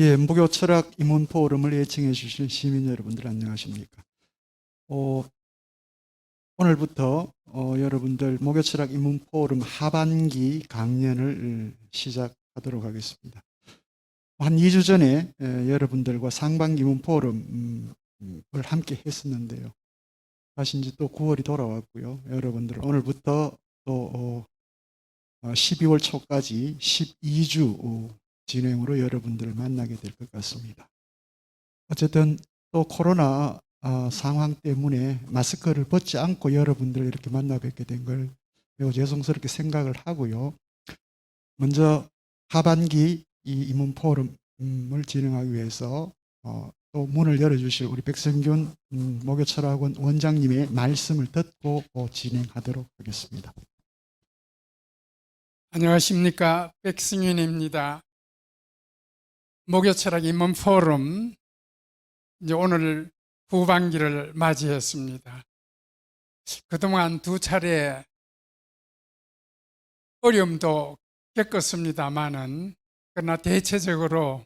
예, 무교 철학 입문 포럼을 예청해 주신 시민 여러분들 안녕하십니까? 어, 오늘부터 어, 여러분들 무교 철학 입문 포럼 하반기 강연을 시작하도록 하겠습니다. 한 2주 전에 에, 여러분들과 상반기 입문 포럼을 함께 했었는데요. 다시 이제 또 9월이 돌아왔고요. 여러분들 오늘부터 또 어, 어, 12월 초까지 12주 진행으로 여러분들을 만나게 될 것 같습니다. 어쨌든 또 코로나 아, 상황 때문에 마스크를 벗지 않고 여러분들 이렇게 만나 뵙게 된 걸 매우 죄송스럽게 생각을 하고요. 먼저 하반기 이 이문 포럼을 진행하기 위해서 어, 또 문을 열어주실 우리 백성균 음, 목요철학원 원장님의 말씀을 듣고 어, 진행하도록 하겠습니다. 안녕하십니까 백승윤입니다. 목요철학 입문 포럼 이제 오늘 후반기를 맞이했습니다. 그동안 두 차례 어려움도 겪었습니다만은 그러나 대체적으로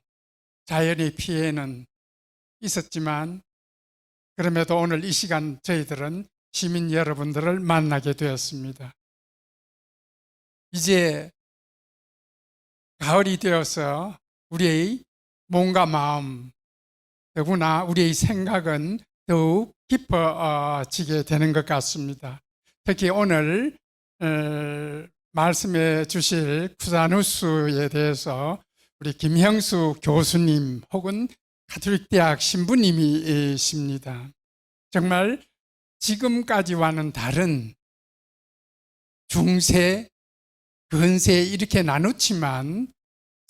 자연의 피해는 있었지만 그럼에도 오늘 이 시간 저희들은 시민 여러분들을 만나게 되었습니다. 이제 가을이 되어서 우리의 몸과 마음, 더구나 우리의 생각은 더욱 깊어지게 되는 것 같습니다. 특히 오늘 어, 말씀해 주실 쿠사누스에 대해서 우리 김형수 교수님 혹은 가톨릭 대학 신부님이십니다. 정말 지금까지와는 다른 중세, 근세 이렇게 나누지만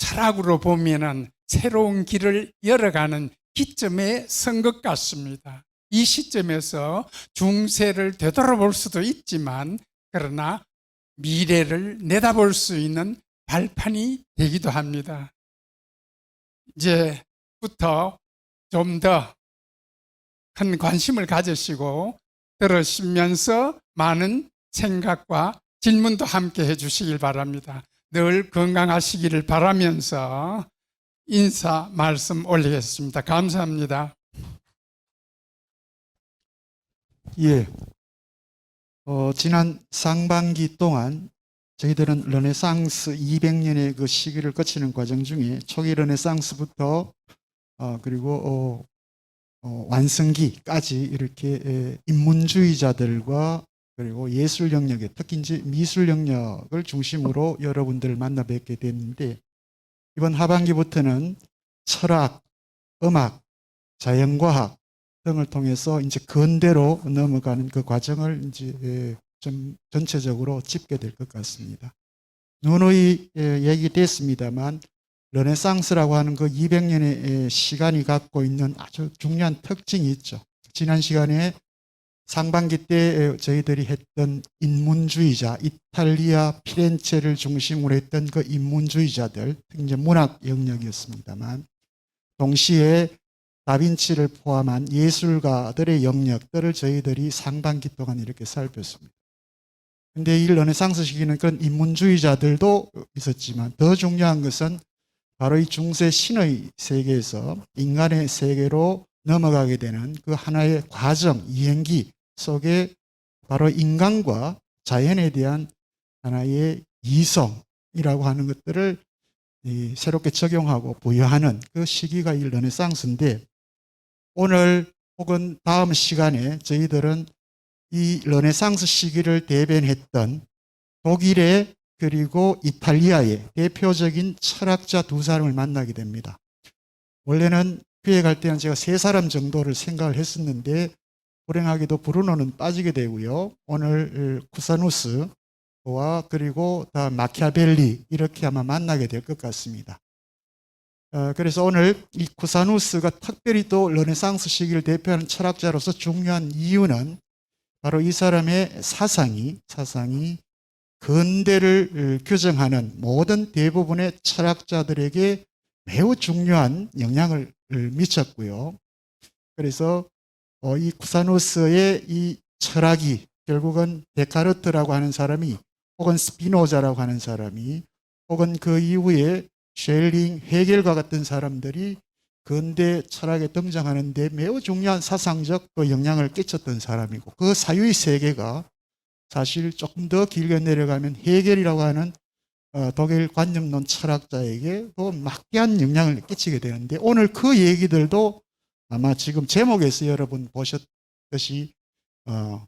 철학으로 보면은 새로운 길을 열어가는 기점에 선 것 같습니다. 이 시점에서 중세를 되돌아볼 수도 있지만 그러나 미래를 내다볼 수 있는 발판이 되기도 합니다. 이제부터 좀 더 큰 관심을 가지시고 들으시면서 많은 생각과 질문도 함께 해주시길 바랍니다. 늘 건강하시기를 바라면서 인사 말씀 올리겠습니다. 감사합니다. 예. 어, 지난 상반기 동안 저희들은 르네상스 200년의 그 시기를 거치는 과정 중에 초기 르네상스부터 어, 그리고 어, 어, 완성기까지 이렇게 에, 인문주의자들과 그리고 예술 영역에 특히 이제 미술 영역을 중심으로 여러분들을 만나 뵙게 됐는데 이번 하반기부터는 철학, 음악, 자연과학 등을 통해서 이제 근대로 넘어가는 그 과정을 이제 예, 좀 전체적으로 짚게 될 것 같습니다. 누누이 예, 얘기됐습니다만 르네상스라고 하는 그 200년의 시간이 갖고 있는 아주 중요한 특징이 있죠. 지난 시간에 상반기 때 저희들이 했던 인문주의자, 이탈리아 피렌체를 중심으로 했던 그 인문주의자들, 이제 문학 영역이었습니다만, 동시에 다빈치를 포함한 예술가들의 영역들을 저희들이 상반기 동안 이렇게 살폈습니다. 근데 이 르네상스 시기는 그런 인문주의자들도 있었지만 더 중요한 것은 바로 이 중세 신의 세계에서 인간의 세계로 넘어가게 되는 그 하나의 과정, 이행기 속에 바로 인간과 자연에 대한 하나의 이성이라고 하는 것들을 새롭게 적용하고 부여하는 그 시기가 이 르네상스인데 오늘 혹은 다음 시간에 저희들은 이 르네상스 시기를 대변했던 독일의 그리고 이탈리아의 대표적인 철학자 두 사람을 만나게 됩니다. 원래는 교회 갈 때는 제가 세 사람 정도를 생각을 했었는데 불행하게도 브루노는 빠지게 되고요. 오늘 쿠사누스와 그리고 다 마키아벨리 이렇게 아마 만나게 될 것 같습니다. 어, 그래서 오늘 이 쿠사누스가 특별히 또 르네상스 시기를 대표하는 철학자로서 중요한 이유는 바로 이 사람의 사상이 사상이 근대를 규정하는 모든 대부분의 철학자들에게 매우 중요한 영향을 미쳤고요. 그래서 어, 이 쿠사누스의 이 철학이 결국은 데카르트라고 하는 사람이 혹은 스피노자라고 하는 사람이 혹은 그 이후에 쉘링, 헤겔과 같은 사람들이 근대 철학에 등장하는데 매우 중요한 사상적 또 영향을 끼쳤던 사람이고 그 사유의 세계가 사실 조금 더 길게 내려가면 헤겔이라고 하는 어, 독일 관념론 철학자에게 또 막대한 영향을 끼치게 되는데 오늘 그 얘기들도 아마 지금 제목에서 여러분 보셨듯이 어,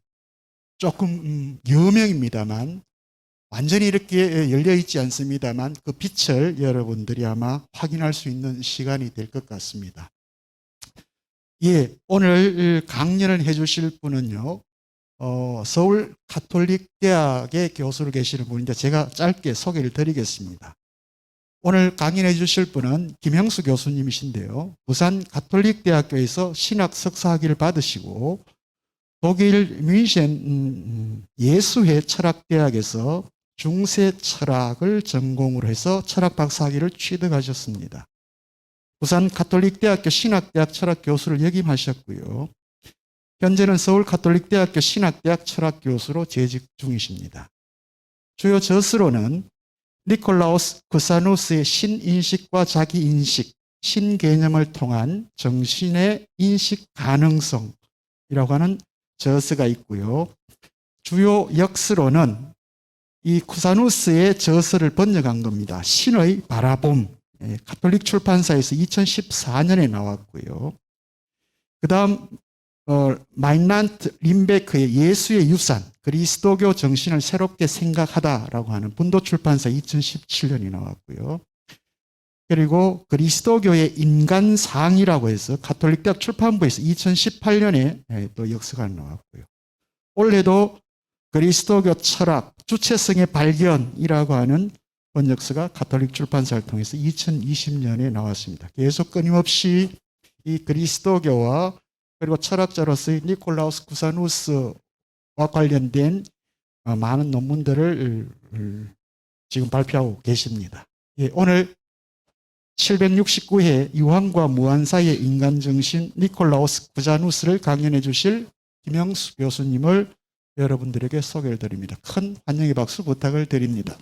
조금 음, 여명입니다만 완전히 이렇게 열려 있지 않습니다만 그 빛을 여러분들이 아마 확인할 수 있는 시간이 될 것 같습니다. 예, 오늘 강연을 해주실 분은요, 어, 서울 가톨릭 대학의 교수로 계시는 분인데 제가 짧게 소개를 드리겠습니다. 오늘 강연해 주실 분은 김형수 교수님이신데요. 부산 가톨릭 대학교에서 신학 석사학위를 받으시고 독일 뮌헨 음, 예수회 철학대학에서 중세 철학을 전공으로 해서 철학 박사학위를 취득하셨습니다. 부산 가톨릭대학교 신학대학 철학 교수를 역임하셨고요. 현재는 서울 가톨릭대학교 신학대학 철학 교수로 재직 중이십니다. 주요 저서로는 니콜라우스 쿠사누스의 신인식과 자기인식, 신개념을 통한 정신의 인식 가능성이라고 하는 저서가 있고요. 주요 역스로는 이 쿠사누스의 저서를 번역한 겁니다. 신의 바라봄. 예, 가톨릭 출판사에서 2014년에 나왔고요. 그 다음, 어, 마인란트 림베크의 예수의 유산, 그리스도교 정신을 새롭게 생각하다라고 하는 분도 출판사 2017년이 나왔고요. 그리고 그리스도교의 인간상이라고 해서 가톨릭 대학 출판부에서 2018년에 예, 또 역사가 나왔고요. 올해도 그리스도교 철학, 주체성의 발견이라고 하는 번역서가 가톨릭 출판사를 통해서 2020년에 나왔습니다. 계속 끊임없이 이 그리스도교와 그리고 철학자로서의 니콜라우스 구사누스와 관련된 어, 많은 논문들을 음, 지금 발표하고 계십니다. 예, 오늘 769회 유한과 무한 사이의 인간 정신 니콜라우스 구자누스를 강연해 주실 김영수 교수님을 여러분들에게 소개를 드립니다. 큰 환영의 박수 부탁을 드립니다.